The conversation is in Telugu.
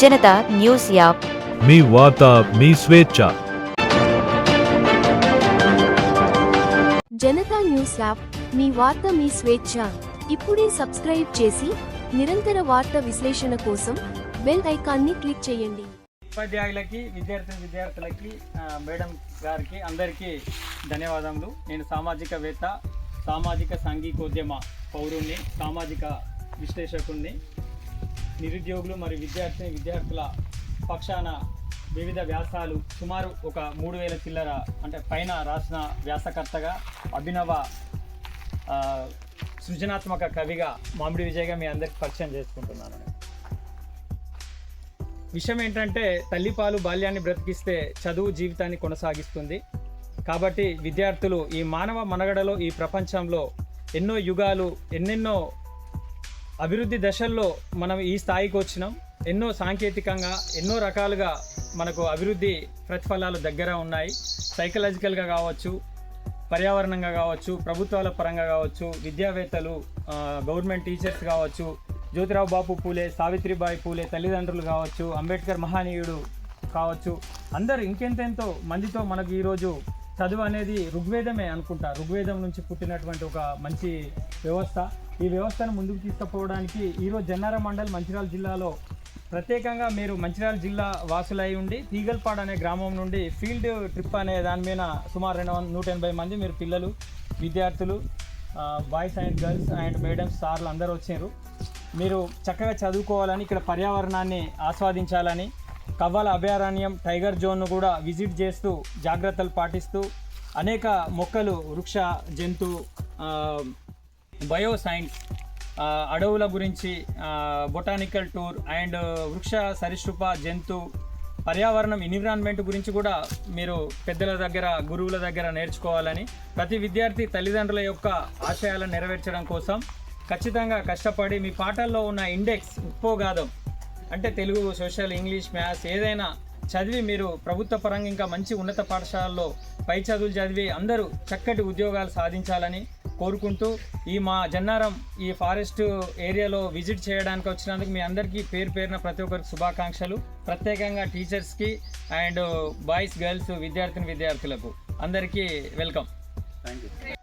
Janata news app. మీ వార్త మీ స్వేచ్ఛ. జనతా న్యూస్ యాప్ మీ వార్త మీ స్వేచ్ఛ. ఇప్పుడే సబ్స్క్రైబ్ చేసి నిరంతర వార్త విశ్లేషణ కోసం బెల్ ఐకాన్ని క్లిక్ చేయండి. ఉపాధ్యాయులకి విద్యార్థి విద్యార్థులకి మేడం గారికి అందరికీ ధన్యవాదములు. నేను సామాజికవేత్త సామాజిక సాంఘికోద్యమ పౌరుణ్ణి సామాజిక విశ్లేషకుణ్ణి. నిరుద్యోగులు మరియు విద్యార్థిని విద్యార్థుల పక్షాన వివిధ వ్యాసాలు సుమారు ఒక మూడు వేల చిల్లర అంటే పైన రాసిన వ్యాసకర్తగా అభినవ సృజనాత్మక కవిగా మామిడి విజయ్గా మీ అందరికి పరిచయం చేసుకుంటున్నాను. విషయం ఏంటంటే తల్లిపాలు బాల్యాన్ని బ్రతికిస్తే చదువు జీవితాన్ని కొనసాగిస్తుంది. కాబట్టి విద్యార్థులు ఈ మానవ మనగడలో ఈ ప్రపంచంలో ఎన్నో యుగాలు ఎన్నెన్నో అభివృద్ధి దశల్లో మనం ఈ స్థాయికి వచ్చినాం. ఎన్నో సాంకేతికంగా ఎన్నో రకాలుగా మనకు అభివృద్ధి ప్రతిఫలాలు దగ్గర ఉన్నాయి. సైకలాజికల్గా కావచ్చు పర్యావరణంగా కావచ్చు ప్రభుత్వాల పరంగా కావచ్చు విద్యావేత్తలు గవర్నమెంట్ టీచర్స్ కావచ్చు జ్యోతిరావు బాపు పూలే సావిత్రిబాయి పూలే తల్లిదండ్రులు కావచ్చు అంబేద్కర్ మహానీయుడు కావచ్చు అందరు ఇంకెంతెంతో మందితో మనకు ఈరోజు చదువు అనేది ఋగ్వేదమే అనుకుంటా. ఋగ్వేదం నుంచి పుట్టినటువంటి ఒక మంచి వ్యవస్థ. ఈ వ్యవస్థను ముందుకు తీసుకుపోవడానికి ఈరోజు జన్నారం మండల్ మంచిర్యాల జిల్లాలో ప్రత్యేకంగా మీరు మంచిర్యాల జిల్లా వాసులై ఉండి తీగల్పాడ్ అనే గ్రామం నుండి ఫీల్డ్ ట్రిప్ అనే దాని మీద సుమారు రెండు వంద నూట ఎనభై మంది మీరు పిల్లలు విద్యార్థులు boys and girls and madams సార్లు అందరూ వచ్చారు. మీరు చక్కగా చదువుకోవాలని ఇక్కడ పర్యావరణాన్ని ఆస్వాదించాలని కవ్వాల అభయారణ్యం టైగర్ జోన్ను కూడా విజిట్ చేస్తూ జాగ్రత్తలు పాటిస్తూ అనేక మొక్కలు వృక్ష జంతు బయోసైన్స్ బయో అడవుల గురించి బొటానికల్ టూర్ అండ్ వృక్ష సరీసృప జంతు పర్యావరణం ఎన్విరాన్మెంట్ గురించి కూడా మీరు పెద్దల దగ్గర గురువుల దగ్గర నేర్చుకోవాలని ప్రతి విద్యార్థి తల్లిదండ్రుల యొక్క ఆశయాలను నెరవేర్చడం కోసం ఖచ్చితంగా కష్టపడి మీ పాఠాల్లో ఉన్న ఇండెక్స్ ఉపోగాదం అంటే తెలుగు సోషల్ ఇంగ్లీష్ మ్యాథ్స్ ఏదైనా చదివి మీరు ప్రభుత్వ పరంగా ఇంకా మంచి ఉన్నత పాఠశాలల్లో పై చదువులు చదివి అందరూ చక్కటి ఉద్యోగాలు సాధించాలని కోరుకుంటూ ఈ మా జన్నారం ఈ ఫారెస్ట్ ఏరియాలో విజిట్ చేయడానికి వచ్చినందుకు మీ అందరికీ పేరు పేరున ప్రతి ఒక్కరికి శుభాకాంక్షలు. ప్రత్యేకంగా టీచర్స్కి అండ్ బాయ్స్ గర్ల్స్ విద్యార్థిని విద్యార్థులకు అందరికీ వెల్కమ్. Thank you